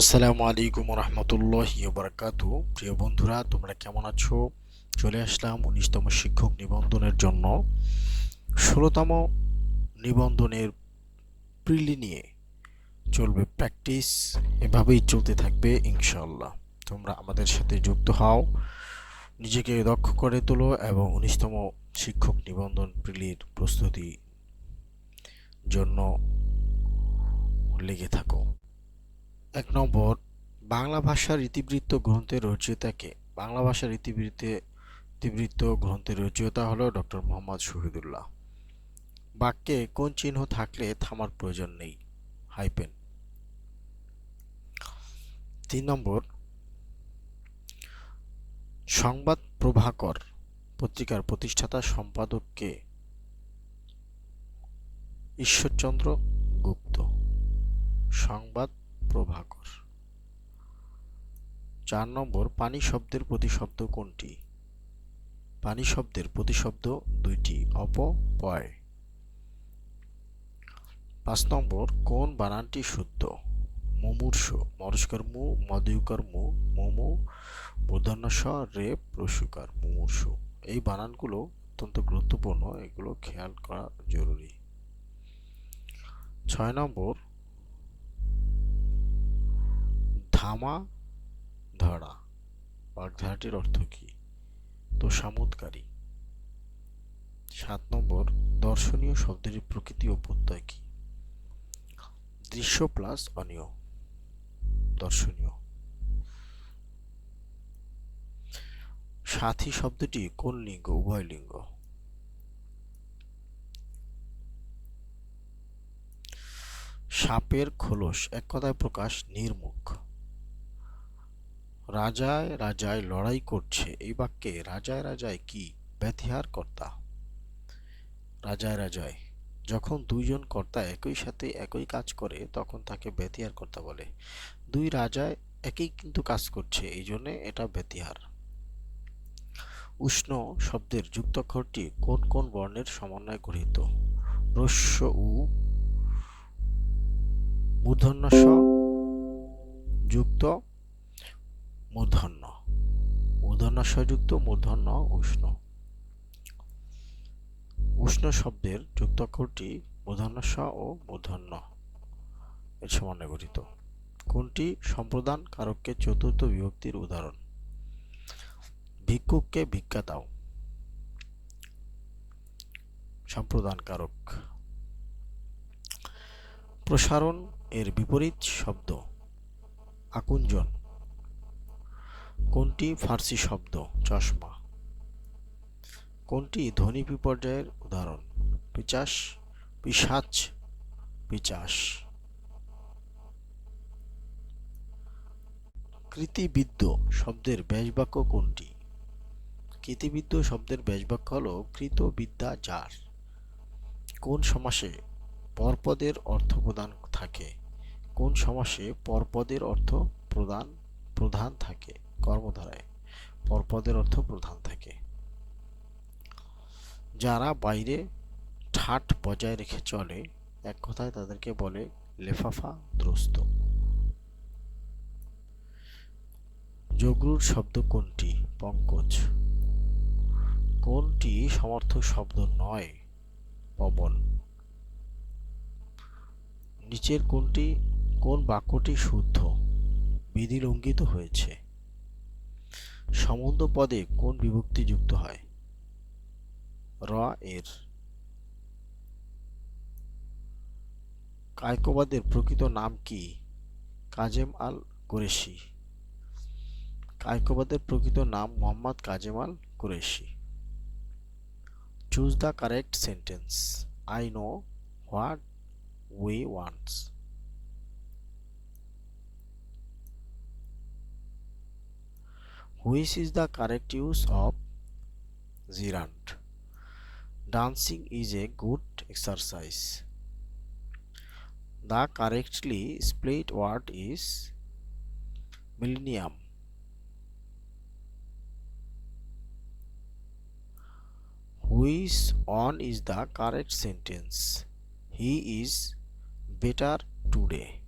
আসসালামু আলাইকুম রহমতুল্লাহ বারকাতু প্রিয় বন্ধুরা, তোমরা কেমন আছো? চলে আসলাম উনিশতম শিক্ষক নিবন্ধনের জন্য। ষোলোতম নিবন্ধনের প্রিলি নিয়ে চলবে প্র্যাকটিস। এভাবেই চলতে থাকবে ইনশাল্লাহ তোমরা আমাদের সাথে যুক্ত হও, নিজেকে দক্ষ করে তোলো এবং উনিশতম শিক্ষক নিবন্ধন প্রিলির প্রস্তুতি জন্য লেগে থাকো। এক নম্বর, বাংলা ভাষার ইতিবৃত্ত গ্রন্থের রচয়িতাকে বাংলা ভাষার ইতিবৃত্তে, ইতিবৃত্ত গ্রন্থের রচয়িতা হলো ডক্টর মোহাম্মদ শহীদুল্লাহ। বাক্যে কোন চিহ্ন থাকলে থামার প্রয়োজন নেই? হাইপেন। তিন নম্বর, সংবাদ প্রভাকর, পত্রিকার প্রতিষ্ঠাতা সম্পাদককে ঈশ্বরচন্দ্র গুপ্ত। সংবাদ প্রভাকর। চার নম্বর, পানি শব্দের প্রতিশব্দ কোনটি? পানি শব্দের প্রতিশব্দ দুইটি অপপয় পাঁচ নম্বর, কোন বানানটি শুদ্ধ? মুমূর্ষ, মরস্কর মু মদয়ুকর মু, মোমো মূর্ধন্য স রে প্রসুকার মুমূর্ষ। এই বানানগুলো অত্যন্ত গুরুত্বপূর্ণ, এগুলো খেয়াল করা জরুরি। ছয় নম্বর ধামা ধরা বাগধারাটির অর্থ কি? তো সামুদকারী সাত নম্বর, দর্শনীয় শব্দের প্রকৃতি ও প্রত্যয় কি? দৃশ্য প্লাস অনিয়। দর্শনীয়। সাথী শব্দটি কোন লিঙ্গ? উভয় লিঙ্গ। সাপের খোলস, এক কথায় প্রকাশ নির্মুখ। রাজায় রাজায় লড়াই করছে। এই বাক্যে রাজায় রাজায় কি ব্যতিহার কর্তা? রাজায় রাজায়, যখন দুইজন কর্তা একই সাথে একই কাজ করে, তখন তাকে ব্যতিহার কর্তা বলে। দুই রাজায় একই কিন্তু কাজ করছে এই জন্য এটা ব্যতিহার। উষ্ণ শব্দের যুক্তাক্ষরটি কোন কোন বর্ণের সমন্বয়ে গঠিত রস্য উ মূর্ধন্য যুক্ত মূর্ধন্য। মূর্ধন্য সযুক্ত মূর্ধন্য উষ্ণ। উষ্ণ শব্দের যুক্তাক্ষরটি মূর্ধন্য স ও মূর্ধন্য এর সমন্বয়ে গঠিত। কোনটি সম্প্রদান কারককে চতুর্থ বিভক্তির উদাহরণ? ভিক্ষুককে ভিক্ষা দাও। সম্প্রদান কারক। প্রসারণ এর বিপরীত শব্দ। আকুঞ্জন। কোনটি ফার্সি শব্দ? চশমা। কোনটি ধ্বনি বিপর্যয়ের উদাহরণ? পিচাস পিসাচ পিচাস। কৃতিবিদ্য শব্দের ব্যাসবাক্য কোনটি? কৃতিবিদ্য শব্দের ব্যাসবাক্য হল কৃত বিদ্যা যার। কোন সমাসে পরপদের অর্থ প্রদান থাকে? কোন সমাসে পরপদের অর্থ প্রদান, প্রধান থাকে? কর্মধারায়। পরপদের অর্থ প্রধান থাকে। যারা বাইরে ঠাট বজায় রেখে চলে, এক কথায় তাদেরকে বলে লেফাফা দ্রস্ত। জগরুর শব্দ কোনটি? পঙ্কজ। কোনটি সমর্থক শব্দ নয়? পবন। নিচের কোনটি, কোন বাক্যটি শুদ্ধ? বিধি লঙ্ঘিত হয়েছে। সম্বন্ধ পদে কোন বিভক্তি যুক্ত হয়? র এর। কায়কবাদের প্রকৃত নাম কি? কাজেম আল কুরেশি। কায়কবাদের প্রকৃত নাম Mohammad Kazem Al Qureshi. Choose the correct sentence. I know what we want. which is the correct use of gerund dancing is a good exercise. The correctly split word is millennium. Which on is the correct sentence? He is better today.